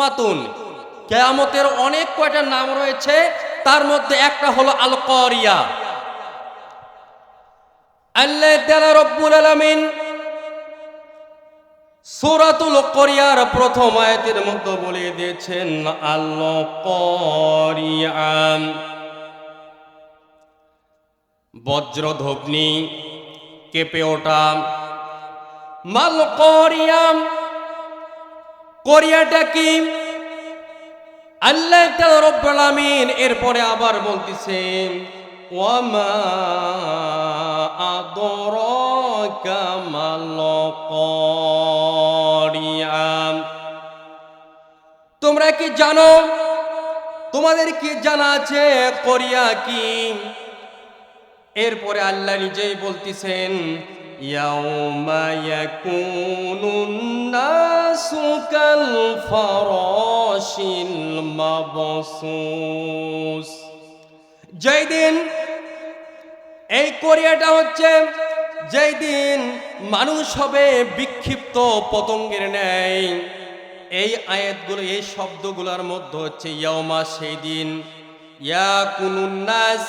উম্মাতুন। কেয়ামতের অনেক কয়টা নাম রয়েছে, তার মধ্যে একটা হলো আল করিয়া আল্লাহ তাআলা রব্বুল আলামিন সূরাতুল করিয়ার প্রথম আয়াতের মধ্যে বলে দিয়েছেন আল করিয়া বজ্রধ্বনি কেঁপে ওঠা। মাল করিয়াম কোরিয়াটা কি? আল্লাহ রব্বুল আমিন এরপরে আবার বলতেছেন ওয়ামা আদরাকা মাল তোমরা কি জানো? তোমাদের কি জানা আছে কোরিয়া কি? এরপরে আল্লাহ নিজেই বলতেছেন ইয়াকুনুন নাসু কাল ফারাশিল মাবসুস যেই দিন এই কোরিয়াটা হচ্ছে, যেই দিন মানুষ হবে বিক্ষিপ্ত পতঙ্গের ন্যায়। এই আয়াতগুলো, এই শব্দগুলোর মধ্যে হচ্ছে ইয়ামা সেই দিন। ইয়া কুনুন্নাস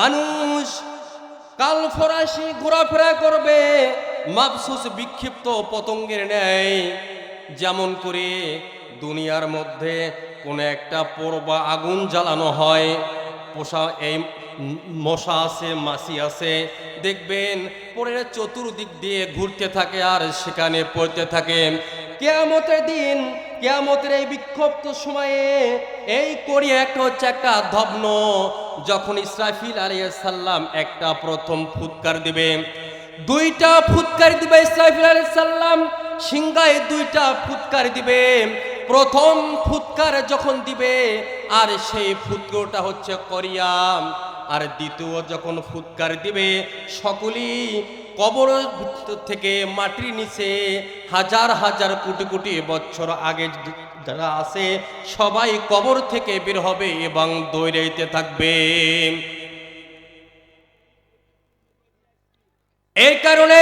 মানুষ কাল ফরাসি ঘোরাফেরা করবে মাপসুস বিক্ষিপ্ত পতঙ্গের ন্যায়। যেমন করে দুনিয়ার মধ্যে কোনো একটা পর্বা আগুন জ্বালানো হয়, পোষা এই মশা আছে, মাছি আছে, দেখবেন পরে চতুর্দিক দিয়ে ঘুরতে থাকে আর সেখানে পড়তে থাকে। কেয়ামতের দিন, কেয়ামতের এই বিক্ষিপ্ত সময়ে এই কোরিয়া একটা হচ্ছে একটা ধবন যখন ইসরাফিল আলাইহিস সাল্লাম একটা প্রথম ফুৎকার দিবে, দুইটা ফুৎকার দিবে ইসরাফিল আলাইহিস সাল্লাম সিংহায় দুইটা ফুৎকার দিবে। প্রথম ফুৎকার যখন দিবে, আর সেই ফুৎকারটা হচ্ছে করিয়াম আর দ্বিতীয় যখন ফুৎকার দিবে, সকলেই কবর থেকে মাটির নিচে হাজার হাজার কোটি কোটি বছর আগে যারা আছে, সবাই কবর থেকে বের হবে এবং দৌড়াইতে থাকবে। এই কারণে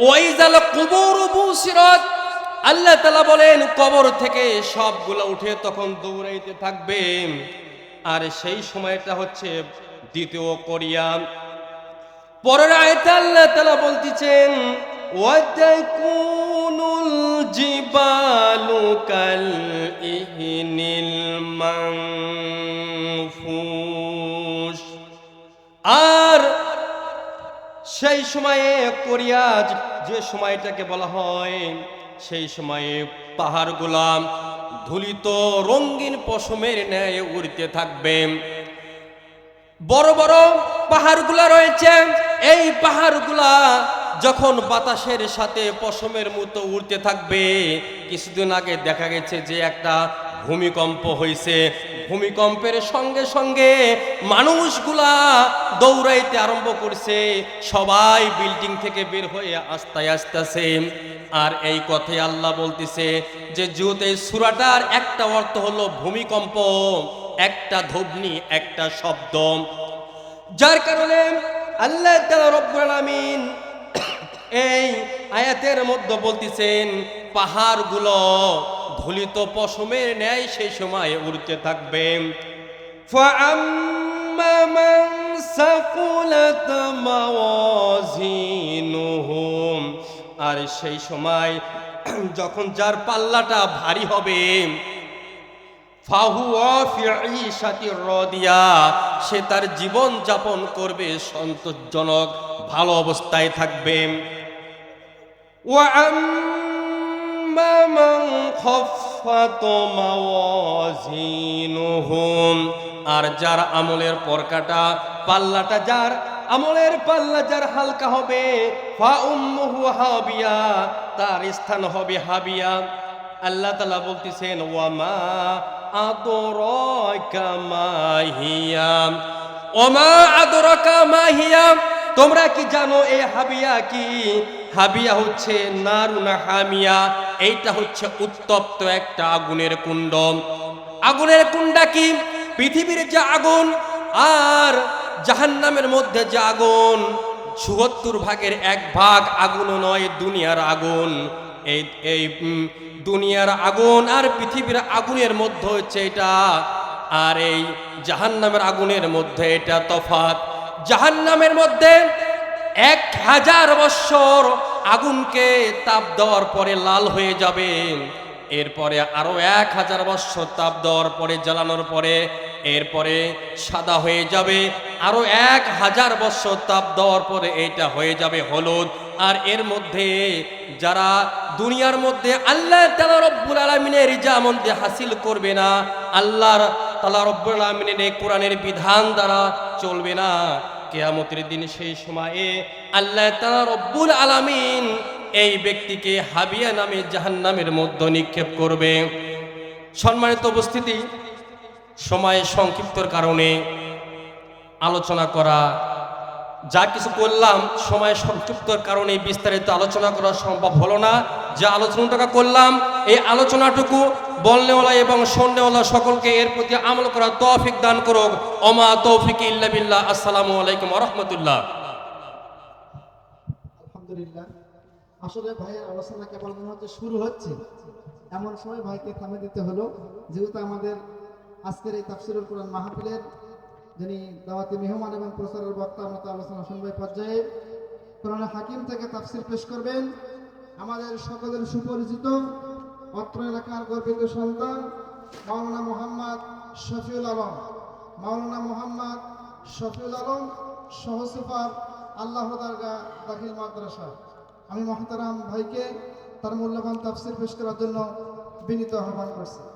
ওয়াইজাল কুবুর বুসিরাত, আল্লাহ তাআলা বলেন, কবর থেকে সবগুলো উঠে তখন দৌড়াইতে থাকবে। আর সেই সময়টা হচ্ছে দ্বিতীয় কোরিয়া। পরের আয়তে আল্লাহ তাআলা বলতেছেন কাল ইহনিল মানফুস আর সেই সময়ে কোরিয়া যে সময়টাকে বলা হয়, সেই সময়ে পাহাড়গুলা ধুলিত রঙিন পশমের ন্যায় উড়তে থাকবে। বড় বড় পাহাড়গুলা রয়েছে, এই পাহাড়গুলা যখন বাতাসের সাথে পশমের মতো উড়তে থাকবে, কিছুদিন আগে দেখা গেছে যে একটা ভূমিকম্প হয়েছে ভূমিকম্পের সঙ্গে সঙ্গে মানুষগুলা দৌড়াইতে আরম্ভ করছে। সবাই বিল্ডিং থেকে বের হয়ে আস্তে আসতেছে। আর এই কথাই আল্লাহ বলতেছে যে এই সুরাটার একটা অর্থ হলো ভূমিকম্প, একটা ধবনি, একটা শব্দ। যার কারণে আল্লাহ রব্বুল আলামিন এই আয়াতের মধ্যে বলতেছেন, পাহাড়গুলো ধুলিত পশমের ন্যায় সেই সময় উড়তে থাকবে। আর সেই সময় যখন যার পাল্লাটা ভারী হবে সে তার জীবন যাপন করবে সন্তোষজনক। ভালো অবস্থায় থাকবে। আর যার আমলের পরকাটা পাল্লাটা যার আমলের পাল্লা যার হালকা হবে হাবিয়া তার স্থান হবে হাবিয়া। আল্লাহ তালা বলতেছেন ওয়ামা আদর কামাহিয়াম ওমা আদর কামাহিয়াম তোমরা কি জানো এই হাবিয়া কি? হাবিয়া হচ্ছে নারুনা হামিয়া। এইটা হচ্ছে উত্তপ্ত একটা আগুনের কুণ্ড। আগুনের কুণ্ডা কি? পৃথিবীর যে আগুন আর জাহান্নামের মধ্যে যে আগুন, চুয়াত্তর ভাগের এক ভাগ আগুনও নয়, দুনিয়ার আগুন। এই এই দুনিয়ার আগুন আর পৃথিবীর আগুনের মধ্যে হচ্ছে এটা। আর এই জাহান্নামের আগুনের মধ্যে এটা তফাত জাহান্নামের মধ্যে এক হাজার বৎসর আগুনকে তাপ দেওয়ার পরে লাল হয়ে যাবে। এরপরে আরও এক হাজার বৎসর তাপ দেওয়ার পরে, জ্বালানোর পরে, এরপরে সাদা হয়ে যাবে। আরও এক হাজার বৎসর তাপ দেওয়ার পরে এইটা হয়ে যাবে হলুদ। আর এর মধ্যে যারা দুনিয়ার মধ্যে আল্লাহ তালা রব্বুল আলমিনের রিজামন্দে হাসিল করবে না, আল্লাহর তালা রব্বুল আলমিনের কোরআনের বিধান দ্বারা চলবে না। কেয়ামতের দিন সেই সময়ে আল্লাহ রব্বুল আলামিন এই ব্যক্তিকে হাবিয়া নামে জাহান্নামের মধ্যে নিক্ষেপ করবে। সম্মানিত উপস্থিতি, সময় সংক্ষিপ্তর কারণে আলোচনা করা, যা কিছু করলাম সময় সংক্ষিপ্তর কারণে বিস্তারিত আলোচনা করা সম্ভব হলো না। যে আলোচনাটা করলাম, এই আলোচনাটুকু বলনেওয়ালা এবং শুননেওয়ালা সকলকে এর প্রতি আমল করা তৌফিক দান করুক। ওমা তৌফিক ইল্লা বিল্লাহ। আসসালামু আলাইকুম রহমতুল্লাহ। আলহামদুলিল্লাহ। আসলে ভাইয়ের আলোচনা কেবল মনে হচ্ছে শুরু হচ্ছে। এমন সময় ভাইকে থামে দিতে হলো। যেহেতু আমাদের আজকের এই তাফসিরুল কোরআন মাহফিলের যিনি দাওয়াতি মেহমান এবং প্রচারের বক্তা আমরা আলোচনা শুনবে পর্যায়ে, কোরআন হাকিম থেকে তাফসির পেশ করবেন। আমাদের সকলের সুপরিচিত অত্র এলাকার গর্বিত সন্তান, মাওলানা মোহাম্মদ শফিউল আলম। মাওলানা মোহাম্মদ শফিউল আলম সহসুফার আল্লাহ দারগা দাখিল মাদ্রাসা। আমি মহতারাম ভাইকে তার মূল্যবান তাফসির পেশ করার জন্য বিনীত আহ্বান করছি।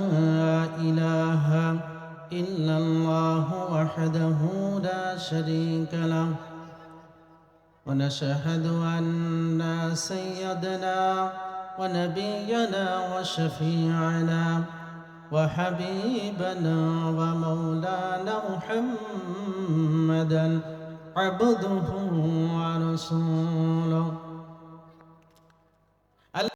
إلا الله وحده لا شريك له ونشهد أن سيدنا ونبينا وشفيعنا وحبيبنا ومولانا محمدا عبده ورسوله